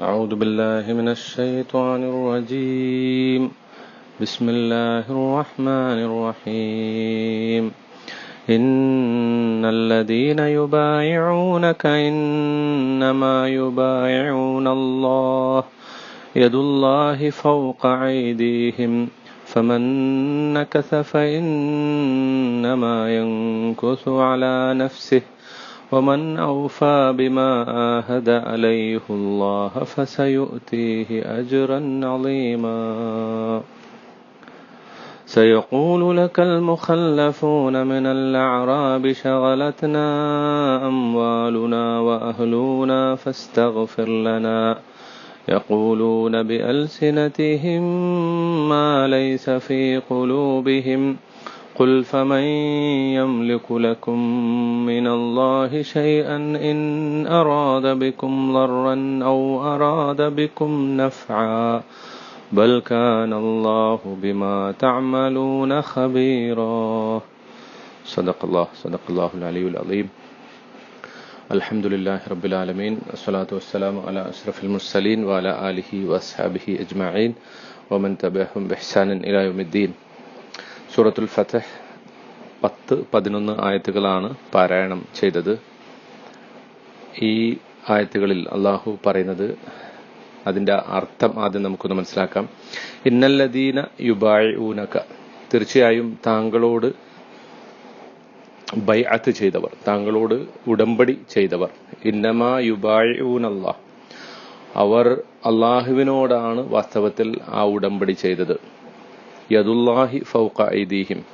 أعوذ بالله من الشيطان الرجيم. بسم الله الرحمن الرحيم. إن الذين يبايعونك إنما يبايعون الله. يد الله فوق أيديهم. فمن نكث فإنما ينكث على نفسه. ومن أوفى بما آهد عليه الله فسيؤتيه أجرا عظيما. سيقول لك المخلفون من الأعراب شغلتنا أموالنا وأهلنا فاستغفر لنا. يقولون بألسنتهم ما ليس في قلوبهم. قل فمن يملك لكم من الله شيئا إن أراد بكم ضرا أو أراد بكم نفعا بل كان الله بما تعملون خبيرا. صدق الله صدق الله العلي العظيم. الحمد لله رب العالمين والصلاة والسلام على أشرف المرسلين وعلى آله وأصحابه أجمعين ومن تبعهم بإحسان إلى يوم الدين സൂറത്തുൽ ഫതഹ് പത്ത് പതിനൊന്ന് ആയത്തുകളാണ് പാരായണം ചെയ്തത്. ഈ ആയത്തുകളിൽ അള്ളാഹു പറയുന്നത് അതിന്റെ അർത്ഥം ആദ്യം നമുക്കൊന്ന് മനസ്സിലാക്കാം. ഇന്നല്ലദീന യുബായൂനക തീർച്ചയായും താങ്കളോട് ബൈഅത്ത് ചെയ്തവർ താങ്കളോട് ഉടമ്പടി ചെയ്തവർ. ഇന്നമാ യുബായൂനല്ലാ അവർ അള്ളാഹുവിനോടാണ് വാസ്തവത്തിൽ ആ ഉടമ്പടി ചെയ്തത്. യദുല്ലാഹി ഫൗക്ക ഐദീഹിം.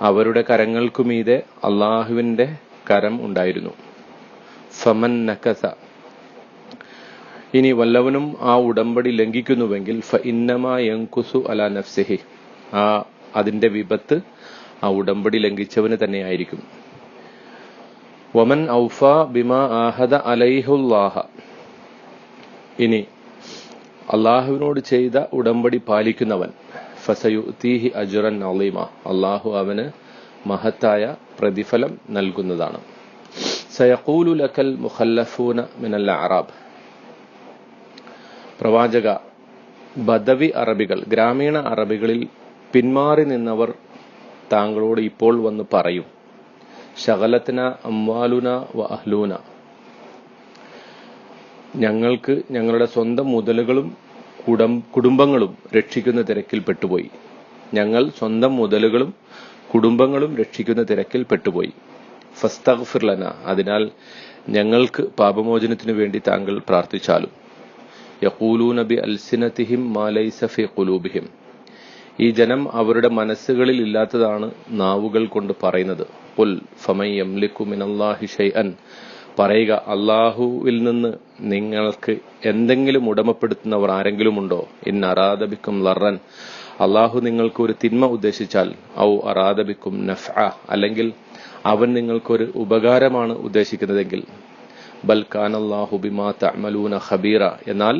അവരുടെ കരങ്ങൾക്കുമീതെ അള്ളാഹുവിന്റെ കരം ഉണ്ടായിരുന്നു. ഫമൻ നക്കസ ഇനി വല്ലവനും ആ ഉടമ്പടി ലംഘിക്കുന്നുവെങ്കിൽ ഫ ഇന്നമാ യങ്കുസു അല നഫ്സിഹി. ആ അതിന്റെ വിപത്ത് ആ ഉടമ്പടി ലംഘിച്ചവന് തന്നെയായിരിക്കും. വമൻ ഔഫ ബിമ ആഹദ അലൈഹുല്ലാഹ. ഇനി അള്ളാഹുവിനോട് ചെയ്ത ഉടമ്പടി പാലിക്കുന്നവൻ ഫസയുത്തീഹി അജുറൻ അലീമ. അള്ളാഹു അവന് മഹത്തായ പ്രതിഫലം നൽകുന്നതാണ്. സയഖൂലു ലക്കൽ മുഖല്ലഫൂന മിനൽ അറാബ്. പ്രവാചക ബദവി അറബികൾ ഗ്രാമീണ അറബികളിൽ പിന്മാറി നിന്നവർ താങ്കളോട് ഇപ്പോൾ വന്ന് പറയും ശകലത്തിന അമ്വാലുന വ അഹ്ലൂന. ഞങ്ങൾക്ക് ഞങ്ങളുടെ സ്വന്തം മുതലുകളും കുടം കുടുംബങ്ങളും രക്ഷിക്കുന്ന തിരക്കിൽ പെട്ടുപോയി. ഞങ്ങൾ സ്വന്തം മുതലുകളും കുടുംബങ്ങളും രക്ഷിക്കുന്ന തിരക്കിൽ പെട്ടുപോയി. ഫസ്തഗ്ഫിർലന അതിനാൽ ഞങ്ങൾക്ക് പാപമോചനത്തിനു വേണ്ടി താങ്കൾ പ്രാർത്ഥിച്ചാലും. യഖൂലൂന ബി അൽസിനത്തിഹിം ഫീ ഖുലൂബിഹിം. ഈ ജനം അവരുടെ മനസ്സുകളിൽ ഇല്ലാത്തതാണ് നാവുകൾ കൊണ്ട് പറയുന്നത്. ഉൽ ഫമൈ യംലിക്കു മിനല്ലാഹി ഷൈഅൻ പറയുക അള്ളാഹുവിൽ നിന്ന് നിങ്ങൾക്ക് എന്തെങ്കിലും ഉടമപ്പെടുത്തുന്നവർ ആരെങ്കിലും ഉണ്ടോ ഇൻ അറാദബിക്കും ലറൻ. അള്ളാഹു നിങ്ങൾക്ക് ഒരു തിന്മ ഉദ്ദേശിച്ചാൽ ഔ അറാദബിക്കും നഫ അല്ലെങ്കിൽ അവൻ നിങ്ങൾക്കൊരു ഉപകാരമാണ് ഉദ്ദേശിക്കുന്നതെങ്കിൽ ബൽ ഖാനല്ലാഹു ബിമാ തഅമലൂന ഖബീറ. എന്നാൽ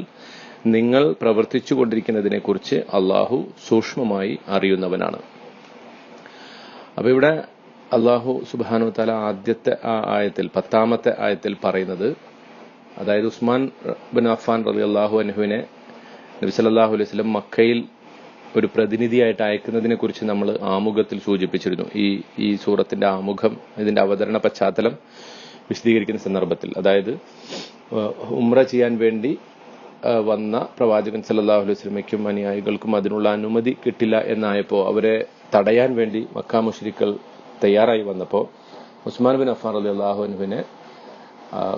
നിങ്ങൾ പ്രവർത്തിച്ചു കൊണ്ടിരിക്കുന്നതിനെക്കുറിച്ച് അള്ളാഹു സൂക്ഷ്മമായി അറിയുന്നവനാണ്. അപ്പൊ ഇവിടെ അള്ളാഹു സുബാനു തല ആദ്യത്തെ ആ ആയത്തിൽ പത്താമത്തെ ആയത്തിൽ പറയുന്നത് അതായത് ഉസ്മാൻ ബിൻ അഫാൻ റലി അള്ളാഹു അനഹുവിനെ നബി സല്ലാഹു അലൈഹി സ്വലം മക്കയിൽ ഒരു പ്രതിനിധിയായിട്ട് അയക്കുന്നതിനെ കുറിച്ച് നമ്മൾ ആമുഖത്തിൽ സൂചിപ്പിച്ചിരുന്നു. ഈ ഈ സൂറത്തിന്റെ ആമുഖം ഇതിന്റെ അവതരണ പശ്ചാത്തലം വിശദീകരിക്കുന്ന സന്ദർഭത്തിൽ. അതായത് ഉമ്ര ചെയ്യാൻ വേണ്ടി വന്ന പ്രവാചകൻ സല്ലാഹു അലൈഹി സ്വലമയ്ക്കും അനുയായികൾക്കും അതിനുള്ള അനുമതി കിട്ടില്ല എന്നായപ്പോൾ അവരെ തടയാൻ വേണ്ടി മക്കാ മുഷരിക്കൾ തയ്യാറായി വന്നപ്പോൾ ഉസ്മാൻ ബിൻ അഫാർ അലി അള്ളാഹുനുവിനെ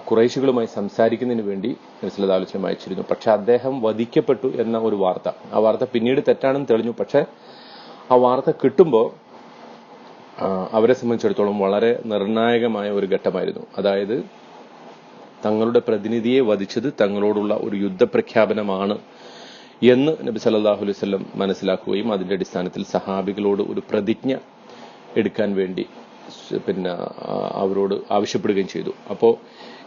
കുറേശികളുമായി സംസാരിക്കുന്നതിന് വേണ്ടി നബ്സല്ലാ ആലോചന അയച്ചിരുന്നു. പക്ഷെ അദ്ദേഹം വധിക്കപ്പെട്ടു എന്ന ഒരു വാർത്ത. ആ വാർത്ത പിന്നീട് തെറ്റാണെന്ന് തെളിഞ്ഞു. പക്ഷെ ആ വാർത്ത കിട്ടുമ്പോൾ അവരെ സംബന്ധിച്ചിടത്തോളം വളരെ നിർണായകമായ ഒരു ഘട്ടമായിരുന്നു. അതായത് തങ്ങളുടെ പ്രതിനിധിയെ വധിച്ചത് തങ്ങളോടുള്ള ഒരു യുദ്ധപ്രഖ്യാപനമാണ് എന്ന് നബി സല്ലാഹു അലൈഹി സ്വലം മനസ്സിലാക്കുകയും അതിന്റെ അടിസ്ഥാനത്തിൽ സഹാബികളോട് ഒരു പ്രതിജ്ഞ എടുക്കാൻ വേണ്ടി പിന്നെ അവരോട് ആവശ്യപ്പെടുകയും ചെയ്തു. അപ്പോൾ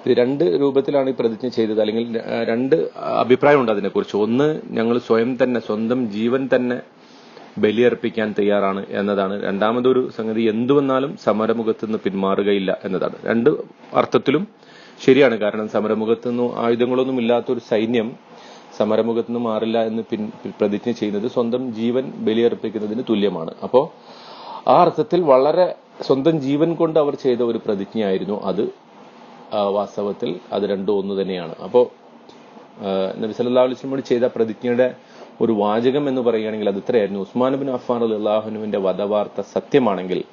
ഇത് രണ്ട് രൂപത്തിലാണ് ഈ പ്രതിജ്ഞ ചെയ്തത്. അല്ലെങ്കിൽ രണ്ട് അഭിപ്രായമുണ്ട് അതിനെക്കുറിച്ച്. ഒന്ന് ഞങ്ങൾ സ്വയം തന്നെ സ്വന്തം ജീവൻ തന്നെ ബലിയർപ്പിക്കാൻ തയ്യാറാണ് എന്നതാണ്. രണ്ടാമതൊരു സംഗതി എന്തുവന്നാലും സമരമുഖത്ത് നിന്ന് പിന്മാറുകയില്ല എന്നതാണ്. രണ്ട് അർത്ഥത്തിലും ശരിയാണ്. കാരണം സമരമുഖത്ത് നിന്നും ആയുധങ്ങളൊന്നും ഇല്ലാത്തൊരു സൈന്യം സമരമുഖത്ത് നിന്ന് മാറില്ല എന്ന് പിൻ പ്രതിജ്ഞ ചെയ്യുന്നത് സ്വന്തം ജീവൻ ബലിയർപ്പിക്കുന്നതിന് തുല്യമാണ്. അപ്പോ ആ അർത്ഥത്തിൽ വളരെ സ്വന്തം ജീവൻ കൊണ്ട് അവർ ചെയ്ത ഒരു പ്രതിജ്ഞയായിരുന്നു അത്. വാസ്തവത്തിൽ അത് രണ്ടും ഒന്ന് തന്നെയാണ്. അപ്പോ നബി സല്ലാ അലൈഹി വസല്ലമയോട് ചെയ്ത പ്രതിജ്ഞയുടെ ഒരു വാചകം എന്ന് പറയുകയാണെങ്കിൽ അത് ഇത്രയായിരുന്നു. ഉസ്മാൻ ബിൻ അഫ്ഫാൻ അള്ളാഹുനുവിന്റെ വധവാർത്ത സത്യമാണെങ്കിൽ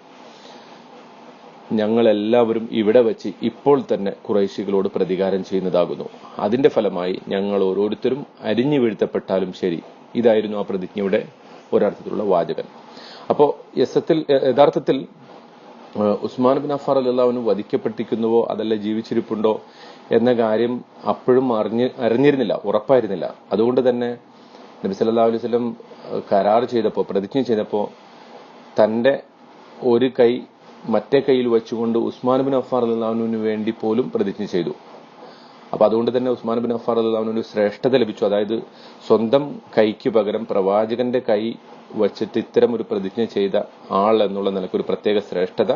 ഞങ്ങളെല്ലാവരും ഇവിടെ വെച്ച് ഇപ്പോൾ തന്നെ കുറേശികളോട് പ്രതികാരം ചെയ്യുന്നതാകുന്നു. അതിന്റെ ഫലമായി ഞങ്ങൾ ഓരോരുത്തരും അരിഞ്ഞു വീഴ്ത്തപ്പെട്ടാലും ശരി. ഇതായിരുന്നു ആ പ്രതിജ്ഞയുടെ ഒരർത്ഥത്തിലുള്ള വാചകൻ. അപ്പോ യസത്തിൽ യഥാർത്ഥത്തിൽ ഉസ്മാൻ ബിൻ അഫാർ അല്ലാഹുവിന് വധിക്കപ്പെട്ടിരിക്കുന്നുവോ അതല്ല ജീവിച്ചിരിപ്പുണ്ടോ എന്ന കാര്യം അപ്പോഴും അറിഞ്ഞ് അറിഞ്ഞിരുന്നില്ല ഉറപ്പായിരുന്നില്ല. അതുകൊണ്ട് തന്നെ നബി സല്ലല്ലാഹു അലൈഹി സ്വലം കരാർ ചെയ്തപ്പോൾ പ്രതിജ്ഞ ചെയ്തപ്പോൾ തന്റെ ഒരു കൈ മറ്റേ കയ്യിൽ വെച്ചുകൊണ്ട് ഉസ്മാൻ ബിൻ അഫാർ അള്ളാഹുവിന് വേണ്ടി പോലും പ്രതിജ്ഞ ചെയ്തു. അപ്പൊ അതുകൊണ്ട് തന്നെ ഉസ്മാൻ ബിൻ അഫാർ അള്ളാഹുവിന് ശ്രേഷ്ഠത ലഭിച്ചു. അതായത് സ്വന്തം കൈക്ക് പകരം പ്രവാചകന്റെ കൈ വച്ചിട്ട് ഇത്തരം ഒരു പ്രതിജ്ഞ ചെയ്ത ആൾ എന്നുള്ള നിലയ്ക്ക് ഒരു പ്രത്യേക ശ്രേഷ്ഠത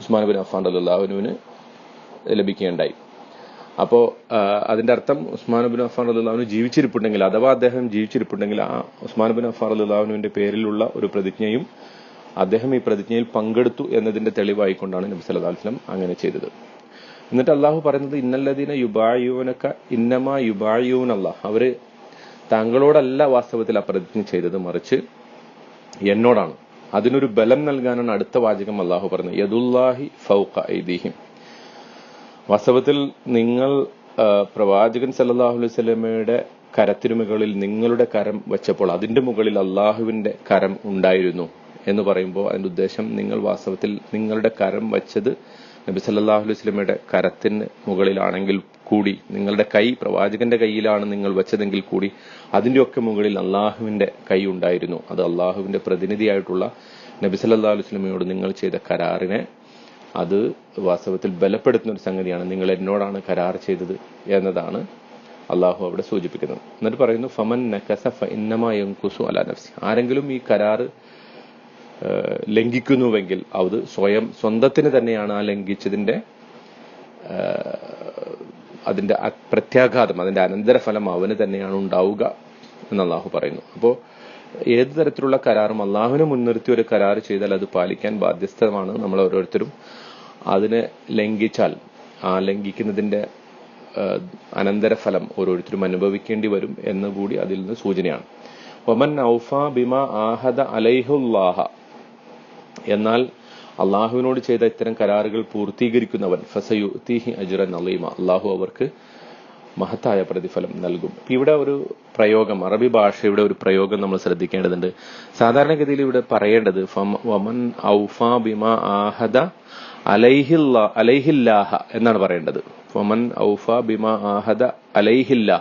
ഉസ്മാൻ ബിൻ അഫാൻ അള്ളാഹുവിന് ലഭിക്കുകയുണ്ടായി. അപ്പോ ആ, അതിന്റെ അർത്ഥം ഉസ്മാൻ ബിൻ അഫാൻ അള്ളാഹുവിന് ജീവിച്ചിരിപ്പുണ്ടെങ്കിൽ അഥവാ അദ്ദേഹം ജീവിച്ചിരിപ്പുണ്ടെങ്കിൽ ആ ഉസ്മാൻ ബിൻ അഫാർ അള്ളാഹുവിന്റെ പേരിലുള്ള ഒരു പ്രതിജ്ഞയും അദ്ദേഹം ഈ പ്രതിജ്ഞയിൽ പങ്കെടുത്തു എന്നതിന്റെ തെളിവായിക്കൊണ്ടാണ് നബി അങ്ങനെ ചെയ്തത്. എന്നിട്ട് അള്ളാഹു പറയുന്നത് ഇന്നല്ലദീന യുബായൂനക്ക ഇന്നമാ അള്ളാഹ് അവർ താങ്കളോടല്ല വാസ്തവത്തിൽ അപ്രതിജ്ഞ പ്രതിജ്ഞ ചെയ്തത് മറിച്ച് എന്നോടാണ്. അതിനൊരു ബലം നൽകാനാണ് അടുത്ത വാചകം അള്ളാഹു പറഞ്ഞത് യദുല്ലാഹി ഫൗഖ ഐദീഹിം. വാസ്തവത്തിൽ നിങ്ങൾ പ്രവാചകൻ സല്ലല്ലാഹു അലൈഹി വസല്ലമയുടെ കരത്തിരുമുകളിൽ നിങ്ങളുടെ കരം വെച്ചപ്പോൾ അതിന്റെ മുകളിൽ അള്ളാഹുവിന്റെ കരം ഉണ്ടായിരുന്നു എന്ന് പറയുമ്പോൾ അതിന്റെ ഉദ്ദേശം നിങ്ങൾ വാസ്തവത്തിൽ നിങ്ങളുടെ കരം വെച്ചത് നബി സല്ലാഹു അലൈഹി കരത്തിന് മുകളിലാണെങ്കിൽ കൂടി നിങ്ങളുടെ കൈ പ്രവാചകന്റെ കയ്യിലാണ് നിങ്ങൾ വെച്ചതെങ്കിൽ കൂടി അതിന്റെയൊക്കെ മുകളിൽ അള്ളാഹുവിന്റെ കൈ ഉണ്ടായിരുന്നു. അത് അള്ളാഹുവിന്റെ പ്രതിനിധിയായിട്ടുള്ള നബി സല്ലാ അലൈഹി നിങ്ങൾ ചെയ്ത കരാറിനെ അത് വാസ്തവത്തിൽ ബലപ്പെടുത്തുന്ന ഒരു സംഗതിയാണ്. നിങ്ങൾ എന്നോടാണ് കരാർ ചെയ്തത് എന്നതാണ് അള്ളാഹു അവിടെ സൂചിപ്പിക്കുന്നത്. എന്നിട്ട് പറയുന്നു ഫമൻ നക്കസ ഇന്നമ കുസു അല നഫ്സി. ആരെങ്കിലും ഈ കരാറ് ലംഘിക്കുന്നുവെങ്കിൽ അത് സ്വയം സ്വന്തത്തിന് തന്നെയാണ് ആ ലംഘിച്ചതിന്റെ അതിന്റെ പ്രത്യാഘാതം അതിന്റെ അനന്തരഫലം അവന് തന്നെയാണ് ഉണ്ടാവുക എന്ന് അള്ളാഹു പറയുന്നു. അപ്പോ ഏത് തരത്തിലുള്ള കരാറും അള്ളാഹുവിനെ മുൻനിർത്തി ഒരു കരാർ ചെയ്താൽ അത് പാലിക്കാൻ ബാധ്യസ്ഥമാണ് നമ്മൾ ഓരോരുത്തരും. അതിനെ ലംഘിച്ചാൽ ആ ലംഘിക്കുന്നതിന്റെ അനന്തരഫലം ഓരോരുത്തരും അനുഭവിക്കേണ്ടി വരും എന്ന് കൂടി അതിൽ നിന്ന് സൂചനയാണ്. ഒമൻ ഔഫ ബിമ ആഹദ അലൈഹുല്ലാഹ. എന്നാൽ അള്ളാഹുവിനോട് ചെയ്ത ഇത്തരം കരാറുകൾ പൂർത്തീകരിക്കുന്നവൻ ഫസയു തീഹി അജുറൻ അലീമ അള്ളാഹു അവർക്ക് മഹത്തായ പ്രതിഫലം നൽകും. ഇവിടെ ഒരു പ്രയോഗം അറബി ഭാഷയുടെ ഒരു പ്രയോഗം നമ്മൾ ശ്രദ്ധിക്കേണ്ടതുണ്ട്. സാധാരണഗതിയിൽ ഇവിടെ പറയേണ്ടത് വമൻ ആഹദ അലൈഹില്ല അലൈഹില്ലാഹ എന്നാണ് പറയേണ്ടത്. വമൻ ഔഫ ബിമ ആഹദ അലൈഹില്ലാ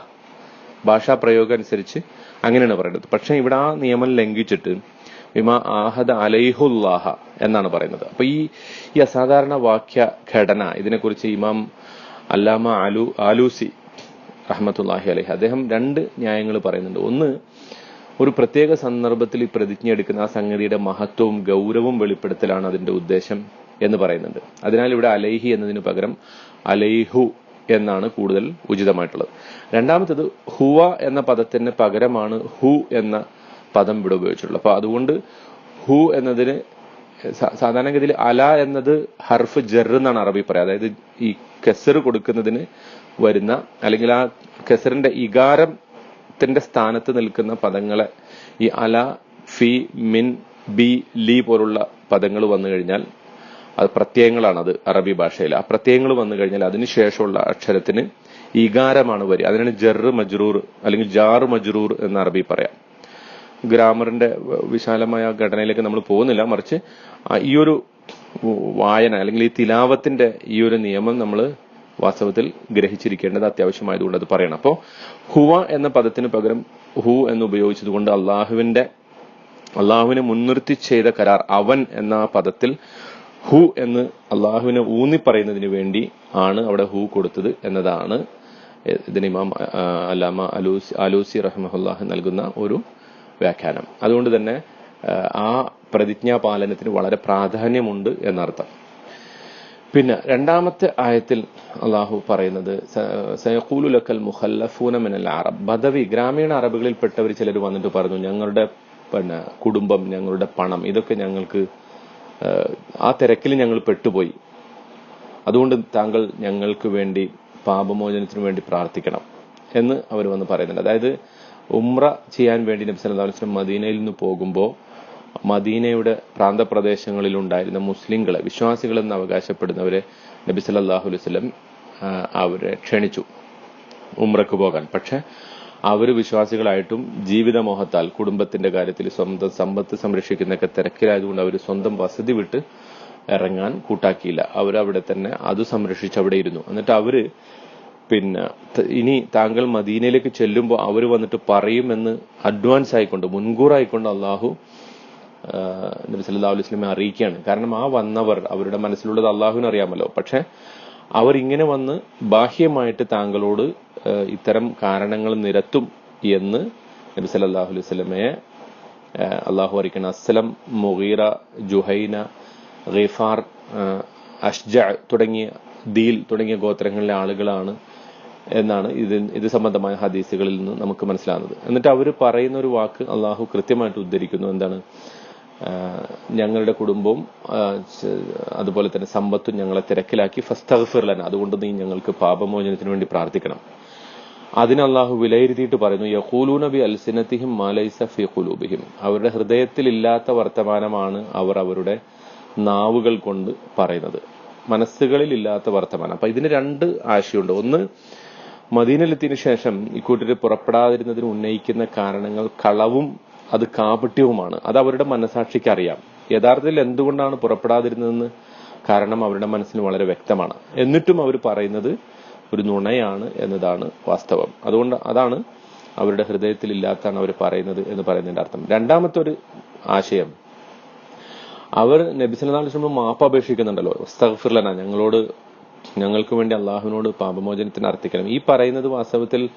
ഭാഷാ പ്രയോഗം അനുസരിച്ച് അങ്ങനെയാണ് പറയേണ്ടത്. പക്ഷെ ഇവിടെ ആ നിയമം ലംഘിച്ചിട്ട് വിമ ആഹദ അലൈഹുല്ലാഹ എന്നാണ് പറയുന്നത്. അപ്പൊ ഈ ഈ അസാധാരണ വാക്യ ഘടന ഇതിനെക്കുറിച്ച് ഇമാം അല്ലാമ ആലു ആലൂസി റഹ്മത്തുല്ലാഹി അലൈഹി അദ്ദേഹം രണ്ട് ന്യായങ്ങൾ പറയുന്നുണ്ട്. ഒന്ന് ഒരു പ്രത്യേക സന്ദർഭത്തിൽ ഈ പ്രതിജ്ഞ എടുക്കുന്ന ആ സംഗതിയുടെ മഹത്വവും ഗൗരവവും വെളിപ്പെടുത്തലാണ് അതിന്റെ ഉദ്ദേശം എന്ന് പറയുന്നുണ്ട്. അതിനാൽ ഇവിടെ അലൈഹി എന്നതിന് പകരം അലൈഹു എന്നാണ് കൂടുതൽ ഉചിതമായിട്ടുള്ളത്. രണ്ടാമത്തത് ഹുവ എന്ന പദത്തിന് പകരമാണ് ഹു എന്ന പദം ഇവിടെ ഉപയോഗിച്ചിട്ടുള്ളത് അപ്പൊ അതുകൊണ്ട് ഹു എന്നതിന് സാധാരണഗതിയിൽ അല എന്നത് ഹർഫ് ജർ എന്നാണ് അറബി പറയുക. അതായത് ഈ കെസർ കൊടുക്കുന്നതിന് വരുന്ന അല്ലെങ്കിൽ ആ കെസറിന്റെ ഇകാരത്തിന്റെ സ്ഥാനത്ത് നിൽക്കുന്ന പദങ്ങളെ ഈ അല ഫി മിൻ ബി ലി പോലുള്ള പദങ്ങൾ വന്നു കഴിഞ്ഞാൽ അത് പ്രത്യയങ്ങളാണ് അത് അറബി ഭാഷയിൽ. ആ പ്രത്യയങ്ങൾ വന്നു കഴിഞ്ഞാൽ അതിനുശേഷമുള്ള അക്ഷരത്തിന് ഇകാരമാണ് വരിക. അതിനാണ് ജർ മജ്റൂർ അല്ലെങ്കിൽ ജാർ മജ്റൂർ എന്ന് അറബി പറയാം. ഗ്രാമറിന്റെ വിശാലമായ ഘടനയിലേക്ക് നമ്മൾ പോകുന്നില്ല. മറിച്ച് ഈ ഒരു വായന അല്ലെങ്കിൽ ഈ തിലാവത്തിന്റെ ഈ ഒരു നിയമം നമ്മൾ വാസ്തവത്തിൽ ഗ്രഹിച്ചിരിക്കേണ്ടത് അത്യാവശ്യമായതുകൊണ്ട് അത് പറയണം. അപ്പോൾ ഹുവ എന്ന പദത്തിന് പകരം ഹു എന്ന് ഉപയോഗിച്ചതുകൊണ്ട് അള്ളാഹുവിന്റെ അള്ളാഹുവിനെ മുൻനിർത്തി ചെയ്ത കരാർ അവൻ എന്ന പദത്തിൽ ഹു എന്ന് അള്ളാഹുവിനെ ഊന്നി പറയുന്നതിന് വേണ്ടി ആണ് അവിടെ ഹു കൊടുത്തത് എന്നതാണ് ഇതിന് ഇമാം അല്ലാമ അലൂസി അലൂസി റഹ്മഹുല്ലാഹ് നൽകുന്ന ഒരു വ്യാഖ്യാനം. അതുകൊണ്ട് തന്നെ ആ, പ്രതിജ്ഞാപാലനത്തിന് പാലനത്തിന് വളരെ പ്രാധാന്യമുണ്ട് എന്നർത്ഥം. പിന്നെ രണ്ടാമത്തെ ആയത്തിൽ അള്ളാഹു പറയുന്നത് സയഖൂലുലക്കൽ മുഹല്ലഫൂന മിനൽ അറബ്. ബദവി ഗ്രാമീണ അറബുകളിൽപ്പെട്ടവർ ചിലർ വന്നിട്ട് പറഞ്ഞു ഞങ്ങളുടെ പിന്നെ കുടുംബം ഞങ്ങളുടെ പണം ഇതൊക്കെ ഞങ്ങൾക്ക് ആ തിരക്കിൽ ഞങ്ങൾ പെട്ടുപോയി. അതുകൊണ്ട് താങ്കൾ ഞങ്ങൾക്ക് വേണ്ടി പാപമോചനത്തിനു വേണ്ടി പ്രാർത്ഥിക്കണം എന്ന് അവർ വന്ന് പറയുന്നുണ്ട്. അതായത് ഉംറ ചെയ്യാൻ വേണ്ടി നബി സല്ലല്ലാഹു അലൈഹി വസല്ലം മദീനയിൽ നിന്ന് പോകുമ്പോൾ മദീനയുടെ പ്രാന്തപ്രദേശങ്ങളിൽ ഉണ്ടായിരുന്ന മുസ്ലിങ്ങളെ വിശ്വാസികളെന്ന് അവകാശപ്പെടുന്നവരെ നബി സല്ലല്ലാഹു അലൈഹി വസല്ലം അവരെ ക്ഷണിച്ചു ഉംറക്ക് പോകാൻ. പക്ഷെ അവർ വിശ്വാസികളായിട്ടും ജീവിതമോഹത്താൽ കുടുംബത്തിന്റെ കാര്യത്തിൽ സ്വന്തം സമ്പത്ത് സംരക്ഷിക്കുന്നൊക്കെ തിരക്കിലായതുകൊണ്ട് അവർ സ്വന്തം വസതി വിട്ട് ഇറങ്ങാൻ കൂട്ടാക്കിയില്ല. അവരവിടെ തന്നെ അത് സംരക്ഷിച്ച് അവിടെ ഇരുന്നു. എന്നിട്ട് അവർ പിന്നെ ഇനി താങ്കൾ മദീനയിലേക്ക് ചെല്ലുമ്പോൾ അവർ വന്നിട്ട് പറയുമെന്ന് അഡ്വാൻസ് ആയിക്കൊണ്ട് മുൻകൂറായിക്കൊണ്ട് അള്ളാഹു നബി സല്ലല്ലാഹു അലൈഹി വസ്ലമെ അറിയിക്കുകയാണ്. കാരണം ആ വന്നവർ അവരുടെ മനസ്സിലുള്ളത് അള്ളാഹുവിന് അറിയാമല്ലോ. പക്ഷെ ഇങ്ങനെ വന്ന് ബാഹ്യമായിട്ട് താങ്കളോട് ഇത്തരം കാരണങ്ങൾ നിരത്തും എന്ന് നബി സല്ലല്ലാഹു അലൈഹി വസല്ലമയെ ആ, അള്ളാഹു അറിയിക്കണം അസ്ലം മുഗീറ ജുഹൈന ഗിഫാർ അഷ്ജ തുടങ്ങിയ ദീൽ തുടങ്ങിയ ഗോത്രങ്ങളിലെ ആളുകളാണ് എന്നാണ് ഇതിന് ഇത് സംബന്ധമായ ഹദീസുകളിൽ നിന്ന് നമുക്ക് മനസ്സിലാകുന്നത്. എന്നിട്ട് അവർ പറയുന്ന ഒരു വാക്ക് അള്ളാഹു കൃത്യമായിട്ട് ഉദ്ധരിക്കുന്നു. എന്താണ്? ഞങ്ങളുടെ കുടുംബവും അതുപോലെ തന്നെ സമ്പത്തും ഞങ്ങളെ തിരക്കിലാക്കി ഫസ്തഗ്ഫിർലന അതുകൊണ്ട് നീ ഞങ്ങൾക്ക് പാപമോചനത്തിന് വേണ്ടി പ്രാർത്ഥിക്കണം. അതിന് അള്ളാഹു വിലയിരുത്തിയിട്ട് പറയുന്നു യഖൂലൂന നബി അൽസിനത്തിഹിം മാലൈസ ഫി ഖുലൂബിഹിം. അവരുടെ ഹൃദയത്തിൽ ഇല്ലാത്ത വർത്തമാനമാണ് അവർ അവരുടെ നാവുകൾ കൊണ്ട് പറയുന്നത്. മനസ്സുകളിൽ ഇല്ലാത്ത വർത്തമാനം. അപ്പൊ ഇതിന് രണ്ട് ആശയമുണ്ട്. ഒന്ന് മദീനയിലെത്തിയതിനു ശേഷം ഇക്കൂട്ടർ പുറപ്പെടാതിരുന്നതിന് ഉന്നയിക്കുന്ന കാരണങ്ങൾ കളവും അത് കാപട്യവുമാണ്. അത് അവരുടെ മനസാക്ഷിക്ക് അറിയാം. യഥാർത്ഥത്തിൽ എന്തുകൊണ്ടാണ് പുറപ്പെടാതിരുന്നതെന്ന് കാരണം അവരുടെ മനസ്സിന് വളരെ വ്യക്തമാണ്. എന്നിട്ടും അവർ പറയുന്നത് ഒരു നുണയാണ് എന്നതാണ് വാസ്തവം. അതുകൊണ്ട് അതാണ് അവരുടെ ഹൃദയത്തിൽ ഇല്ലാത്താണ് അവർ പറയുന്നത് എന്ന് പറയുന്നതിന്റെ അർത്ഥം. രണ്ടാമത്തെ ഒരു ആശയം. അവർ നബി സല്ലല്ലാഹു അലൈഹി വസല്ലം മാപ്പ് അപേക്ഷിക്കുന്നുണ്ടല്ലോ. സഹഫിർലന ഞങ്ങളോട് ഞങ്ങൾക്ക് വേണ്ടി അള്ളാഹുവിനോട് പാപമോചനത്തിന് അർത്ഥിക്കണം ഈ പറയുന്നത് വാസ്തവത്തിൽ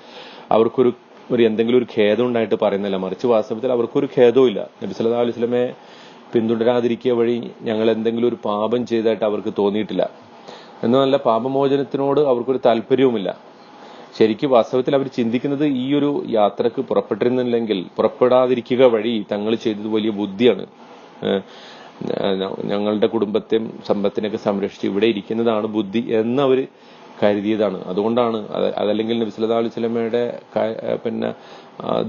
അവർക്കൊരു ഒരു എന്തെങ്കിലും ഒരു ഖേദം ഉണ്ടായിട്ട് പറയുന്നില്ല. മറിച്ച് വാസ്തവത്തിൽ അവർക്കൊരു ഖേദവും ഇല്ല. നബി സല്ലല്ലാഹു അലൈഹി സ്വലമെ പിന്തുടരാതിരിക്കുക വഴി ഞങ്ങൾ എന്തെങ്കിലും ഒരു പാപം ചെയ്തതായിട്ട് അവർക്ക് തോന്നിയിട്ടില്ല. എന്നല്ല പാപമോചനത്തിനോട് അവർക്കൊരു താല്പര്യവുമില്ല. ശരിക്കും വാസ്തവത്തിൽ അവർ ചിന്തിക്കുന്നത് ഈ ഒരു യാത്രയ്ക്ക് പുറപ്പെട്ടിരുന്നില്ലെങ്കിൽ പുറപ്പെടാതിരിക്കുക വഴി തങ്ങൾ ചെയ്തത് വലിയ ബുദ്ധിയാണ്. ഞങ്ങളുടെ കുടുംബത്തെയും സമ്പത്തിനെയൊക്കെ സംരക്ഷിച്ച് ഇവിടെ ഇരിക്കുന്നതാണ് ബുദ്ധി എന്ന് അവർ കരുതിയതാണ്. അതുകൊണ്ടാണ് അതല്ലെങ്കിൽ നബി അലൈഹി വസല്ലമയുടെ പിന്നെ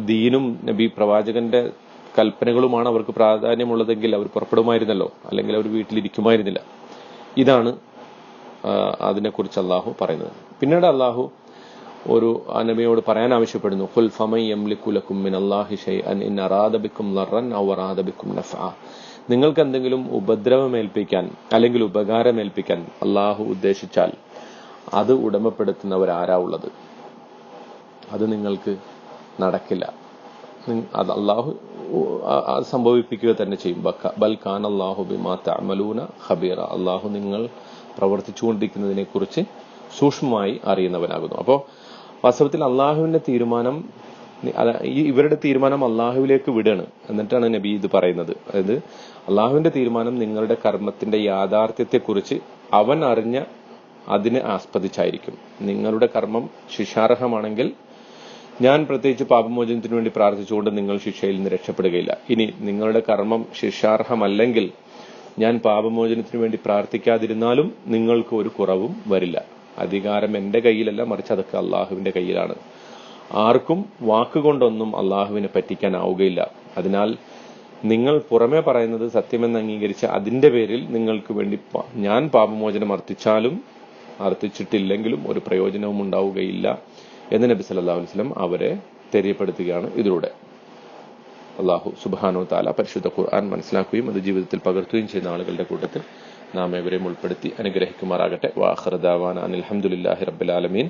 ദീനും നബി പ്രവാചകന്റെ കൽപ്പനകളുമാണ് അവർക്ക് പ്രാധാന്യമുള്ളതെങ്കിൽ അവർ പുറപ്പെടുമായിരുന്നല്ലോ അല്ലെങ്കിൽ അവർ വീട്ടിലിരിക്കുമായിരുന്നില്ല. ഇതാണ് അതിനെക്കുറിച്ച് അള്ളാഹു പറയുന്നത്. പിന്നീട് അള്ളാഹു ഒരു അനബിയോട് നബിയോട് പറയാൻ ആവശ്യപ്പെടുന്നു ഖുൽ ഫമൻ ലക്കും മിൻ ഷൈഅൻ ഇൻ അറാദ ബിക്കും ലറൻ ഔ നിങ്ങൾക്ക് എന്തെങ്കിലും ഉപദ്രവമേൽപ്പിക്കാൻ അല്ലെങ്കിൽ ഉപകാരമേൽപ്പിക്കാൻ അള്ളാഹു ഉദ്ദേശിച്ചാൽ അത് ഉടമപ്പെടുത്തുന്നവരാരാ ഉള്ളത്? അത് നിങ്ങൾക്ക് നടക്കില്ല. അത് അള്ളാഹു അത് സംഭവിപ്പിക്കുക തന്നെ ചെയ്യും. ബൽ ഖാൻ അള്ളാഹു ബിമാ തഅമലൂന ഖബീറ. അള്ളാഹു നിങ്ങൾ പ്രവർത്തിച്ചുകൊണ്ടിരിക്കുന്നതിനെ കുറിച്ച് സൂക്ഷ്മമായി അറിയുന്നവനാകുന്നു. അപ്പോൾ വാസ്തവത്തിൽ അള്ളാഹുവിന്റെ തീരുമാനം ഈ ഇവരുടെ തീരുമാനം അള്ളാഹുവിലേക്ക് വിടുകയാണ് എന്നിട്ടാണ് നബി ഇത് പറയുന്നത്. അതായത് അള്ളാഹുവിന്റെ തീരുമാനം നിങ്ങളുടെ കർമ്മത്തിന്റെ യാഥാർത്ഥ്യത്തെക്കുറിച്ച് അവൻ അറിഞ്ഞ അതിനെ ആസ്പദിച്ചായിരിക്കും. നിങ്ങളുടെ കർമ്മം ശിക്ഷാർഹമാണെങ്കിൽ ഞാൻ പ്രത്യേകിച്ച് പാപമോചനത്തിന് വേണ്ടി പ്രാർത്ഥിച്ചുകൊണ്ട് നിങ്ങൾ ശിക്ഷയിൽ നിന്ന് രക്ഷപ്പെടുകയില്ല. ഇനി നിങ്ങളുടെ കർമ്മം ശിക്ഷാർഹമല്ലെങ്കിൽ ഞാൻ പാപമോചനത്തിന് വേണ്ടി പ്രാർത്ഥിക്കാതിരുന്നാലും നിങ്ങൾക്ക് ഒരു കുറവും വരില്ല. അധികാരം എന്റെ കയ്യിലല്ല മറിച്ച് അതൊക്കെ അള്ളാഹുവിന്റെ കയ്യിലാണ്. ആർക്കും വാക്കുകൊണ്ടൊന്നും അള്ളാഹുവിനെ പറ്റിക്കാനാവുകയില്ല. അതിനാൽ നിങ്ങൾ പുറമെ പറയുന്നത് സത്യമെന്ന് അംഗീകരിച്ച് അതിന്റെ പേരിൽ നിങ്ങൾക്ക് വേണ്ടി ഞാൻ പാപമോചനം അർത്ഥിച്ചാലും അർത്ഥിച്ചിട്ടില്ലെങ്കിലും ഒരു പ്രയോജനവും ഉണ്ടാവുകയില്ല എന്ന് നബി സല്ലാഹു വസ്ലം അവരെ തെரியപ്പെടുത്തുകയാണ് ഇതിലൂടെ. അള്ളാഹു സുബാനോ താല പരിശുദ്ധ ഖുർആൻ മനസ്സിലാക്കുകയും അത് ജീവിതത്തിൽ പകർത്തുകയും ചെയ്യുന്ന ആളുകളുടെ കൂട്ടത്തിൽ നാം ഏവരെയും ഉൾപ്പെടുത്തി അനുഗ്രഹിക്കുമാറാകട്ടെ. വാഹർദാവാൻ അനിൽഹമുല്ലാഹി റബ്ബുലാലമീൻ